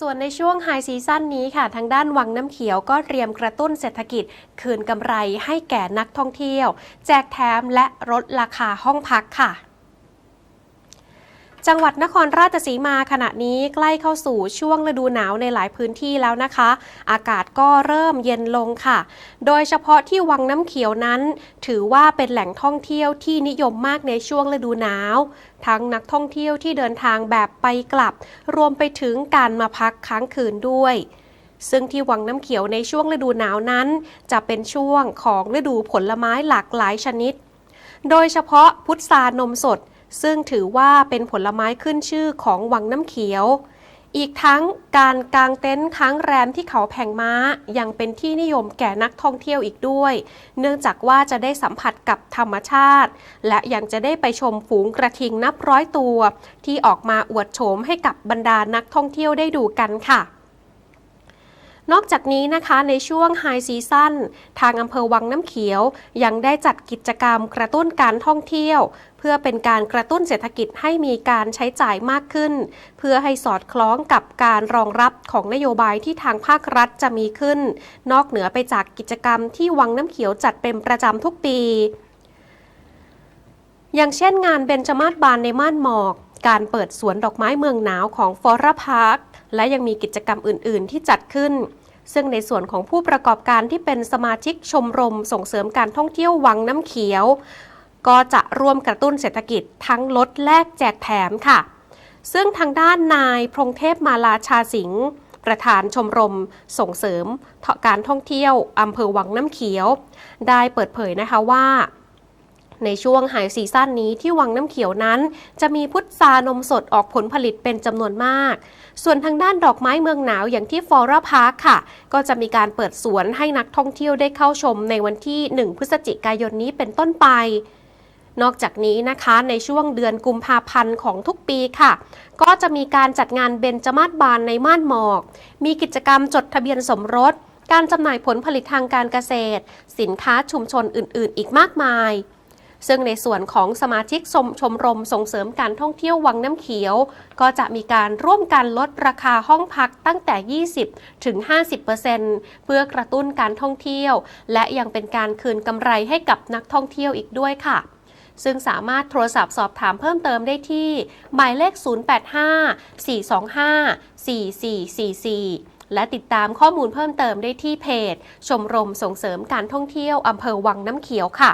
ส่วนในช่วงไฮซีซั่นนี้ค่ะ ทางด้านวังน้ำเขียวก็เตรียมกระตุ้นเศรษฐกิจ คืนกำไรให้แก่นักท่องเที่ยว แจกแถมและลดราคาห้องพักค่ะ จังหวัดนครราชสีมาขณะนี้ใกล้เข้าสู่ช่วงฤดูหนาวในหลายพื้นที่แล้วนะคะ อากาศก็เริ่มเย็นลงค่ะ โดยเฉพาะที่วังน้ำเขียวนั้น ถือว่าเป็นแหล่งท่องเที่ยวที่นิยมมากในช่วงฤดูหนาว ทั้งนักท่องเที่ยวที่เดินทางแบบไปกลับ รวมไปถึงการมาพักค้างคืนด้วยซึ่งที่วังน้ำเขียวในช่วงฤดูหนาวนั้น จะเป็นช่วงของฤดูผลไม้หลากหลายชนิด โดยเฉพาะพุทรานมสด ซึ่งถือว่าเป็นผลไม้ขึ้นชื่อของวังน้ำเขียว อีกทั้งการกางเต็นท์ค้างแรมที่เขาแผงม้ายังเป็นที่นิยมแก่นักท่องเที่ยวอีกด้วย เนื่องจากว่าจะได้สัมผัสกับธรรมชาติ และยังจะได้ไปชมฝูงกระทิงนับร้อยตัว ที่ออกมาอวดโฉมให้กับบรรดานักท่องเที่ยวได้ดูกันค่ะ นอกจากนี้นะคะในช่วงไฮซีซั่นทางอำเภอวังน้ำเขียว ยังได้จัดกิจกรรมกระตุ้นการท่องเที่ยว เพื่อเป็นการกระตุ้นเศรษฐกิจให้มีการใช้จ่ายมากขึ้น เพื่อให้สอดคล้องกับการรองรับของนโยบายที่ทางภาครัฐจะมีขึ้น นอกเหนือไปจากกิจกรรมที่วังน้ำเขียวจัดเป็นประจำทุกปี อย่างเช่นงานเบญจมาศบานในม่านหมอก การเปิดสวนดอกไม้เมืองหนาวของฟอร์พาร์ค และยังมีกิจกรรมอื่น ๆ ที่จัดขึ้น ซึ่งในส่วนของผู้ประกอบการที่เป็นสมาชิกชมรมส่งเสริมการท่องเที่ยววังน้ำเขียว ก็จะร่วมกระตุ้นเศรษฐกิจทั้งลดแลกแจกแถมค่ะ ซึ่งทางด้านนายพงเทพมาลาชาสิงห์ประธานชมรมส่งเสริมการท่องเที่ยวอำเภอวังน้ำเขียว ได้เปิดเผยนะคะว่า ในช่วงไฮซีซั่นนี้ที่วังน้ำเขียวนั้น จะมีพุทรานมสดออกผลผลิตเป็นจำนวนมาก ส่วนทางด้านดอกไม้เมืองหนาวอย่างที่ฟอร่าพาร์คค่ะ ก็จะมีการเปิดสวนให้นักท่องเที่ยวได้เข้าชมในวันที่ 1 พฤศจิกายนนี้เป็นต้นไป นอกจากนี้นะคะในช่วงเดือนกุมภาพันธ์ของทุกปีค่ะ ก็จะมีการจัดงานเบญจมาศบานในม่านหมอก มีกิจกรรมจดทะเบียนสมรส การจำหน่ายผลผลิตทางการเกษตร สินค้าชุมชนอื่น ๆ อีกมากมาย ซึ่งในส่วนของสมาชิกชมชมรมส่งเสริมการท่องเที่ยววังน้ำเขียว ก็จะมีการร่วมกันลดราคาห้องพักตั้งแต่ 20 ถึง 50%เพื่อกระตุ้นการท่องเที่ยว และยังเป็นการคืนกำไรให้กับนักท่องเที่ยวอีกด้วยค่ะซึ่งสามารถโทรศัพท์สอบถามเพิ่มเติมได้ที่ หมายเลข 085-425-4444และติดตามข้อมูลเพิ่มเติมได้ที่เพจ ชมรมส่งเสริมการท่องเที่ยวอำเภอวังน้ำเขียวค่ะ